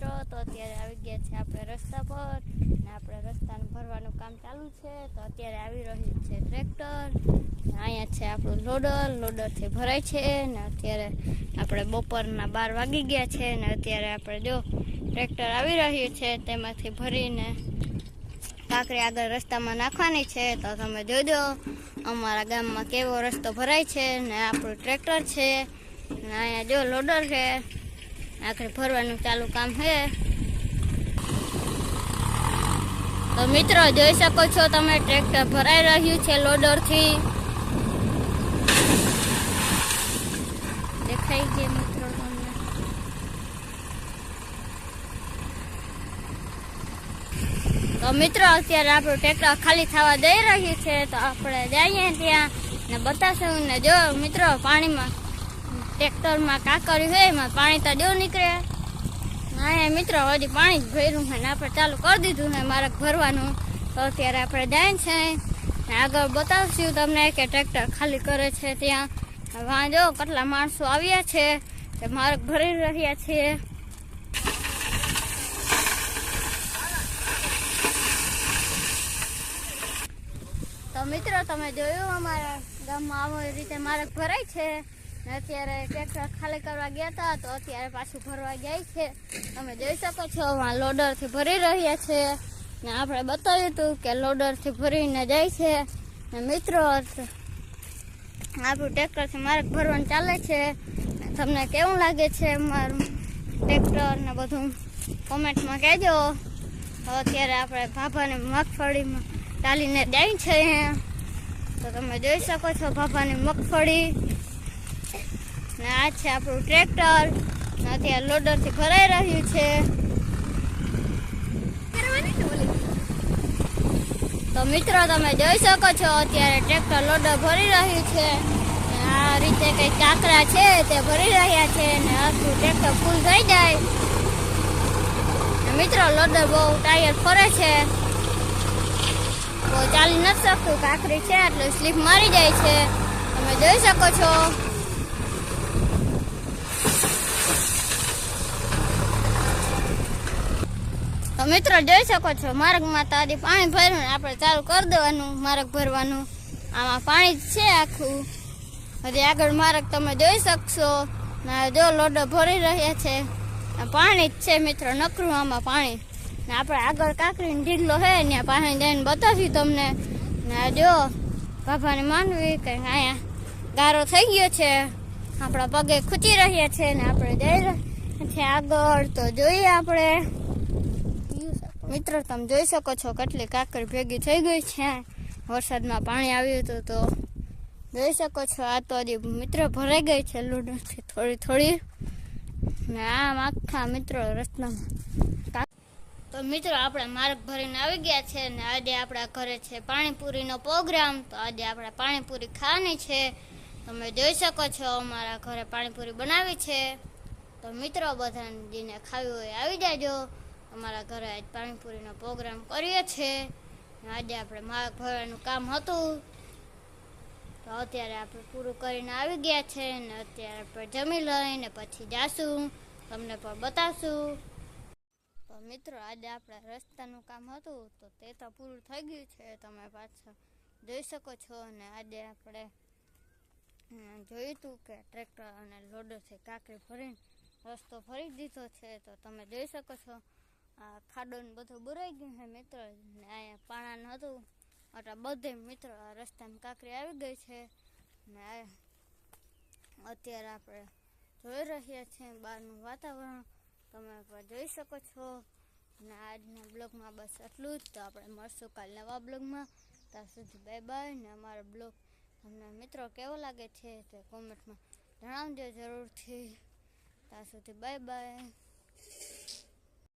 મિત્રો તો અત્યારે આવી ગયા છે આપણે રસ્તા પર ને આપણે રસ્તાને ભરવાનું કામ ચાલુ છે. તો અત્યારે આવી રહ્યું છે ટ્રેક્ટર. અહીંયા છે આપણું લોડર. લોડરથી ભરાય છે ને અત્યારે આપણે બપોરના બાર વાગી ગયા છે ને અત્યારે આપણે જો ટ્રેક્ટર આવી રહ્યું છે તેમાંથી ભરીને કાંકરી આગળ રસ્તામાં નાખવાની છે. તો તમે જોજો અમારા ગામમાં કેવો રસ્તો ભરાય છે ને આપણું ટ્રેક્ટર છે ને અહીંયા જો લોડર છે. આખરે ભરવાનું ચાલુ કામ છે તો મિત્રો, જોઈ શકો છો તમે, ટ્રેક્ટર ભરાઈ રહ્યું છે લોડરથી. દેખાય છે મિત્રો તમને. તો મિત્રો, અત્યારે આપણું ટ્રેક્ટર ખાલી થવા દઈ રહ્યું છે, તો આપણે જઈએ ત્યાં ને બતાવશું ને જો મિત્રો, પાણીમાં ટ્રેક્ટરમાં કાકરી હોય, એમાં પાણી તો દેવું નીકળે. હા મિત્રો, હજી પાણી જ ભર્યું છે આપણે ચાલુ કરી દીધું ને મારે ભરવાનું. તો અત્યારે આપણે જાય છે. ને આગળ બતાવશું તમને કે ટ્રેક્ટર ખાલી કરે છે ત્યાં. વાંજો કેટલા માણસો આવ્યા છે, તે માર્ગ ભરી રહ્યા છે. તો મિત્રો, તમે જોયું અમારા ગામમાં આવો રીતે માર્ગ ભરાય છે. અત્યારે ટ્રેક્ટર ખાલી કરવા ગયા હતા તો અત્યારે પાછું ભરવા જાય છે. તમે જોઈ શકો છો, આ લોડરથી ભરી રહ્યા છે. ને આપણે બતાવ્યું હતું કે લોડરથી ભરીને જાય છે. ને મિત્રો, આપણું ટ્રેક્ટરથી માર્ગ ભરવાનું ચાલે છે. તમને કેવું લાગે છે મારું ટ્રેક્ટર ને બધું? કોમેન્ટમાં કહેજો. અત્યારે આપણે ભાભાને મગફળીમાં ચાલીને જાય છે. તો તમે જોઈ શકો છો, ભાભાની મગફળી ને આ છે આપણું ટ્રેક્ટર. અત્યારે લોડરથી ભરાઈ રહ્યું છે. તો મિત્રો, તમે જોઈ શકો છો, અત્યારે ટ્રેક્ટર લોડર ભરી રહ્યું છે. આ રીતે કઈ કાંકરા છે તે ભરી રહ્યા છે ને આખું ટ્રેક્ટર ફૂલ થઈ જાય. મિત્રો, લોડર બહુ ટાયર ફરે છે. ચાલી નથી શકતું, કાંકરી છે એટલે સ્લીપ મારી જાય છે. તમે જોઈ શકો છો. તો મિત્રો જોઈ શકો છો, માર્ગમાં તો આજે પાણી ભર્યું ને આપણે ચાલુ કરી દેવાનું, માર્ગ ભરવાનું. આમાં પાણી છે આખું. હજી આગળ માર્ગ તમે જોઈ શકશો. ને જો લોડો ભરી રહ્યા છે. પાણી જ છે મિત્રો, નકરું આમાં પાણી. ને આપણે આગળ કાંકરીનો ઢીગલો છે, ત્યાં પાણી જઈને બતાવ્યું તમને. ને જો, બાબાને માનવી કે અહીંયા ગારો થઈ ગયો છે. આપણા પગે ખૂચી રહ્યા છે ને આપણે જઈ રહ્યા છે આગળ તો જોઈએ આપણે. મિત્રો, તમે જોઈ શકો છો કેટલી કાકર ભેગી થઈ ગઈ છે. વરસાદમાં પાણી આવ્યું હતું તો જોઈ શકો છો, આ તો હજી મિત્રો ભરાઈ ગઈ છે લૂડોથી થોડી થોડી. ને આમ આખા મિત્રો રસ્તામાં તો મિત્રો, આપણે માર્ગ ભરીને આવી ગયા છે ને આજે આપણા ઘરે છે પાણીપુરીનો પ્રોગ્રામ. તો આજે આપણે પાણીપુરી ખાવાની છે. તમે જોઈ શકો છો, અમારા ઘરે પાણીપુરી બનાવી છે. તો મિત્રો, બધાને જેને ખાવી હોય આવી જાજો. અમારા ઘરે આજ પાણીપુરીનો પ્રોગ્રામ કરીએ છીએ. આજે આપણે માર્ગ ભરવાનું કામ હતું. તો અત્યારે આપણે પૂરું કરીને આવી ગયા છે ને અત્યારે આપણે જમી લઈને પછી જાશું. તમને પણ બતાવશું. તો મિત્રો, આજે આપણે રસ્તાનું કામ હતું. તો તે તો પૂરું થઈ ગયું છે. તમે પાછા જોઈ શકો છો. અને આજે આપણે જોયું હતું કે ટ્રેક્ટર અને લોડરથી કાંકરી ભરીને રસ્તો ભરી દીધો છે. તો તમે જોઈ શકો છો. આ ખાડો ને બધું બુરાઈ ગયું છે મિત્રો. ને અહીંયા પાણાનું હતું. એટલે બધે મિત્રો આ રસ્તામાં કાંકરી આવી ગઈ છે. ને અત્યારે આપણે જોઈ રહ્યા છીએ બહારનું વાતાવરણ. તમે પણ જોઈ શકો છો. અને આજના બ્લોગમાં બસ એટલું જ. તો આપણે મળશું કાલ નવા બ્લોગમાં. ત્યાં સુધી બાય બાય ને અમારો બ્લોગ તમને મિત્રો કેવો લાગે છે તે કોમેન્ટમાં જણાવજો જરૂરથી. ત્યાં સુધી બાય બાય